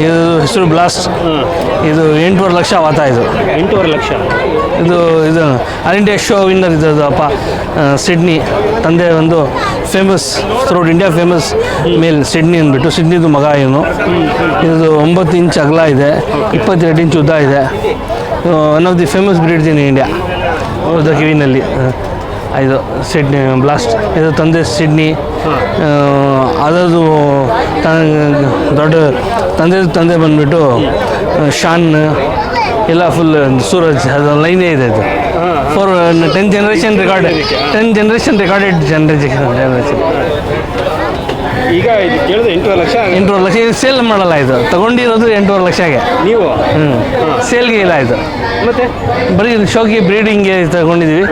ಇದು ಹೆಸರು ಬ್ಲಾಸ್ಟ್. ಇದು ಎಂಟೂವರೆ ಲಕ್ಷ ವಾತ ಇದು. ಎಂಟೂವರೆ ಲಕ್ಷ. ಇದು ಇದು ಆಲ್ ಇಂಡಿಯಾ ಶೋ ವಿನ್ನರ್ ಇದು ಅಪ್ಪ ಸಿಡ್ನಿ. ತಂದೆ ಒಂದು famous throughout India famous male Sydney ಅಂದ್ಬಿಟ್ಟು ಸಿಡ್ನಿದು ಮಗ ಇವನು. ಇದು ಒಂಬತ್ತು ಇಂಚ್ ಅಗಲ ಇದೆ ಇಪ್ಪತ್ತೆರಡು ಇಂಚ್ ಉದ್ದ ಇದೆ. One of the famous breeds in India the ಕಿವಿನಲ್ಲಿ. ಇದು ಸಿಡ್ನಿ ಬ್ಲಾಸ್ಟ್. ಇದು ತಂದೆ ಸಿಡ್ನಿ. ಅದರದು ದೊಡ್ಡ ತಂದೆ ತಂದೆ ಬಂದ್ಬಿಟ್ಟು ಶಾನ್ ಎಲ್ಲ ಫುಲ್ ಸೂರಜ್ ಅದು ಲೈನೇ ಇದೆ ಇದು four ten generation record ten generation recorded generation generation ಈಗ ಇದು ಕೇಳಿದ್ರೆ ಎಂಟೂವರೆ ಲಕ್ಷ ಎಂಟೂವರೆ ಲಕ್ಷ ಸೇಲ್ ಮಾಡಲ್ಲ ಇದು ತಗೊಂಡಿರೋದು ಎಂಟೂವರೆ ಲಕ್ಷಗೆ ನೀವು? ಹ್ಞೂ ಸೇಲ್ಗೆ ಇಲ್ಲ ಇದು. ಮತ್ತೆ? ಬರೀ ಶೋಕಿ ಬ್ರೀಡಿಂಗ್ಗೆ ತಗೊಂಡಿದ್ದೀವಿ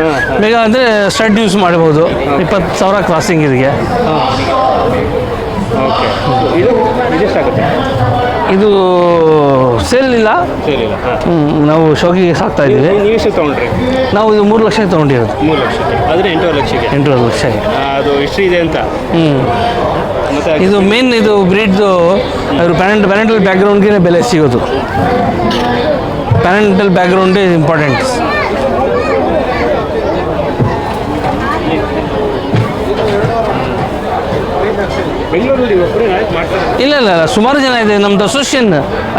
ಬೇಗ ಅಂದರೆ ಸ್ಟಡ್ ಯೂಸ್ ಮಾಡ್ಬೋದು. ಇಪ್ಪತ್ತು ಸಾವಿರ ಕ್ರಾಸಿಂಗ್ ಇದಕ್ಕೆ ಓಕೆ. ಇದು ಇದೆಷ್ಟಾಗುತ್ತೆ? ಇದು ಸೇಲ್ ಇಲ್ಲ. ಸೇಲ್ ಇಲ್ಲ ಹಾಂ. ನಾವು ಶೋಕಿಗೆ ಸಾಕ್ತಾ ಇದ್ದೀವಿ. ನೀವು ಎಷ್ಟು ತೊಗೊಂಡ್ರಿ? ನಾವು ಇದು ಮೂರು ಲಕ್ಷ ತೊಗೊಂಡಿರೋದು. ಮೂರು ಲಕ್ಷ ಆದರೆ ಎಂಟೂವರೆ ಲಕ್ಷಕ್ಕೆ? ಎಂಟೂವರೆ ಲಕ್ಷ ಆ, ಅದು ಎಷ್ಟು ಇದೆ ಅಂತ? ಹ್ಞೂ ಮತ್ತೆ ಇದು ಮೇನ್ ಇದು ಬ್ರೀಡ್ದು ಅವರು ಪ್ಯಾರೆಂಟ್ ಪ್ಯಾರೆಂಟಲ್ ಬ್ಯಾಕ್ಗ್ರೌಂಡ್ಗೆ ಬೆಲೆ ಸಿಗೋದು. ಪ್ಯಾರೆಂಟಲ್ ಬ್ಯಾಕ್ಗ್ರೌಂಡೇ ಇಂಪಾರ್ಟೆಂಟ್ ಇಲ್ಲ ಇಲ್ಲ ಸುಮಾರು ಜನ ಇದೆ. ನಮ್ದು ಅಸೋಸಿಯೇಷನ್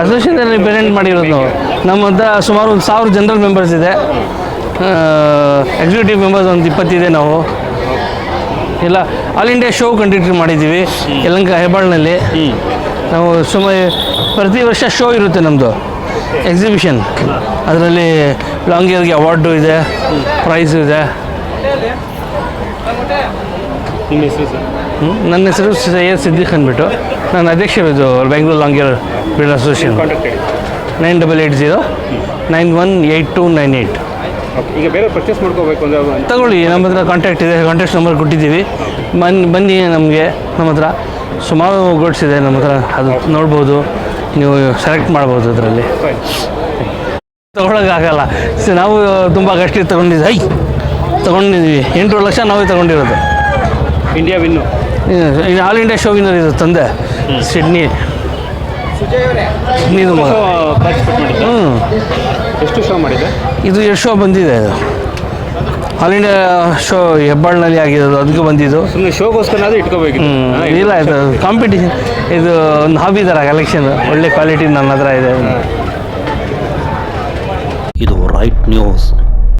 ಅಸೋಸಿಯೇಷನಲ್ಲಿ ಪ್ರೆಸೆಂಟ್ ಮಾಡಿರೋದು ನಾವು ನಮ್ಮ ಸುಮಾರು ಒಂದು ಸಾವಿರ ಜನರಲ್ ಮೆಂಬರ್ಸ್ ಇದೆ. ಎಕ್ಸಿಕ್ಯೂಟಿವ್ ಮೆಂಬರ್ಸ್ ಒಂದು ಇಪ್ಪತ್ತಿದೆ ನಾವು. ಇಲ್ಲ ಆಲ್ ಇಂಡಿಯಾ ಶೋ ಕಂಡಕ್ಟ್ ಮಾಡಿದ್ದೀವಿ. ಯಲಂಕ ಹೆಬ್ಬಾಳ್ನಲ್ಲಿ. ನಾವು ಸುಮಾರು ಪ್ರತಿ ವರ್ಷ ಶೋ ಇರುತ್ತೆ ನಮ್ಮದು ಎಕ್ಸಿಬಿಷನ್ ಅದರಲ್ಲಿ ಲಾಂಗಿಯರ್ಗೆ ಅವಾರ್ಡು ಇದೆ ಪ್ರೈಸು ಇದೆ. ನಿಮ್ಮ ಹೆಸರು ಸರ್. ನನ್ನ ಹೆಸರು ಸೈಯದ್ ಸಿದ್ದಿಕ್ ಅಂದ್ಬಿಟ್ಟು. ನಾನು ಅಧ್ಯಕ್ಷ ಇದು ಬೆಂಗಳೂರು ಲಾಂಗಿಯರ್ ಬಿಲ್ಡ್ ಅಸೋಸಿಯೇಷನ್ ಕಾಂಟ್ಯಾಕ್ಟ್ ಹೇಳಿ. Nine double eight zero nine one eight two nine eight ಈಗ ಬೇರೆ ಪರ್ಚೇಸ್ ಮಾಡ್ಕೋಬೇಕು ಅಂದರೆ ತಗೊಳ್ಳಿ ನಮ್ಮ ಹತ್ರ ಕಾಂಟ್ಯಾಕ್ಟ್ ಇದೆ ಕಾಂಟ್ಯಾಕ್ಟ್ ನಂಬರ್ ಕೊಟ್ಟಿದ್ದೀವಿ. ಬನ್ನಿ ಬನ್ನಿ ನಮಗೆ ನಮ್ಮ ಹತ್ರ. ಸುಮಾರು ಗೋಡ್ಸ್ ಇದೆ ನಮ್ಮ ಹತ್ರ ಅದು ನೋಡ್ಬೋದು. ನೀವು ಸೆಲೆಕ್ಟ್ ಮಾಡ್ಬೋದು ಅದರಲ್ಲಿ. ತೊಗೊಳಕ್ಕಾಗಲ್ಲ ನಾವು ತುಂಬ ಕಷ್ಟ ತೊಗೊಂಡಿದ್ದೆ. ಐ ತೊಗೊಂಡಿದ್ವಿ ಎಂಟೂವರೆ ಲಕ್ಷ ನಾವೇ ತೊಗೊಂಡಿರೋದು. ಇಂಡಿಯಾ ವಿನ್ನು ಇದು ಆಲ್ ಇಂಡಿಯಾ ಶೋ ವಿನ್ನರ್ ಇದು ತಂದೆ ಸಿಡ್ನಿ ಮಾಡಿದ್ದೆ ಹ್ಞೂ ಎಷ್ಟು ಶೋ ಮಾಡಿದೆ ಇದು ಎಷ್ಟು ಶೋ ಬಂದಿದೆ ಇದು? ಆಲ್ ಇಂಡಿಯಾ ಶೋ ಹೆಬ್ಬಾಳ್ನಲ್ಲಿ ಆಗಿರೋದು ಅದಕ್ಕೆ ಬಂದಿದ್ದು. ಸುಮ್ಮನೆ ಶೋಗೋಸ್ಕರ ಇಟ್ಕೋಬೇಕು. ಇಲ್ಲ ಇದು ಕಾಂಪಿಟೇಷನ್ ಇದು ಒಂದು ಹಾಬಿ ಥರ ಕಲೆಕ್ಷನ್ ಒಳ್ಳೆ ಕ್ವಾಲಿಟಿ ನನ್ನ ಹತ್ರ ಇದೆ. ಇದು ರೈಟ್ ನ್ಯೂಸ್